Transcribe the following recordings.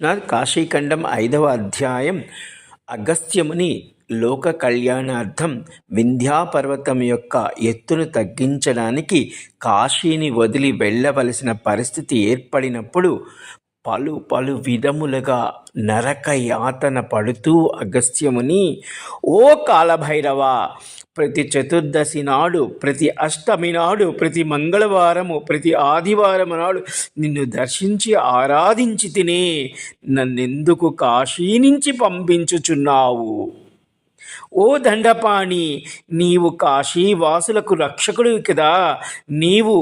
నా కాశీఖండం ఐదవ అధ్యాయం. అగస్త్యముని లోక కళ్యాణార్థం వింధ్యాపర్వతం యొక్క ఎత్తును తగ్గించడానికి కాశీని వదిలి వెళ్ళవలసిన పరిస్థితి ఏర్పడినప్పుడు పలు పలు విధములుగా నరక యాతన పడుతూ అగస్త్యముని ఓ కాలభైరవ ప్రతి చతుర్దశి నాడు ప్రతి అష్టమి నాడు ప్రతి మంగళవారము ప్రతి ఆదివారం నాడు నిన్ను దర్శించి ఆరాధించి తినే నన్నెందుకు కాశీ నుంచి పంపించుచున్నావు? ఓ దండపాణి నీవు కాశీ వాసులకు రక్షకుడు కదా నీవు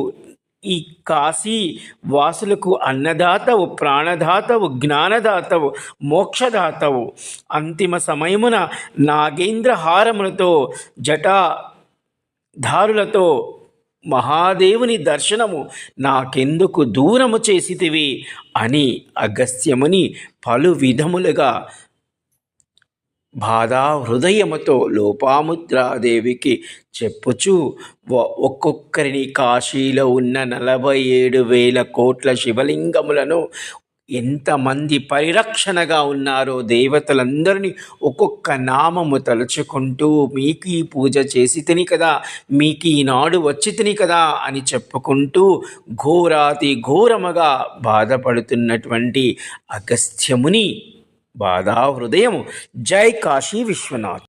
ఈ కాశీ వాసులకు అన్నదాతవు ప్రాణదాతవు జ్ఞానదాతవు మోక్షదాతవు. అంతిమ సమయమున నాగేంద్ర హారములతో జటా ధారులతో మహాదేవుని దర్శనము నాకెందుకు దూరము చేసితివి అని అగస్త్యముని పలు విధములుగా బాధా హృదయముతో లోపాముద్రాదేవికి చెప్పుచు ఒక్కొక్కరిని కాశీలో ఉన్న నలభై ఏడు వేల కోట్ల శివలింగములను ఎంతమంది పరిరక్షణగా ఉన్నారో దేవతలందరినీ ఒక్కొక్క నామము తలుచుకుంటూ మీకు ఈ పూజ చేసి తిని కదా మీకు ఈనాడు వచ్చి తిని కదా అని చెప్పుకుంటూ ఘోరాతి ఘోరముగా బాధపడుతున్నటువంటి అగస్త్యముని బాధా హృదయము జై కాశీ విశ్వనాథ్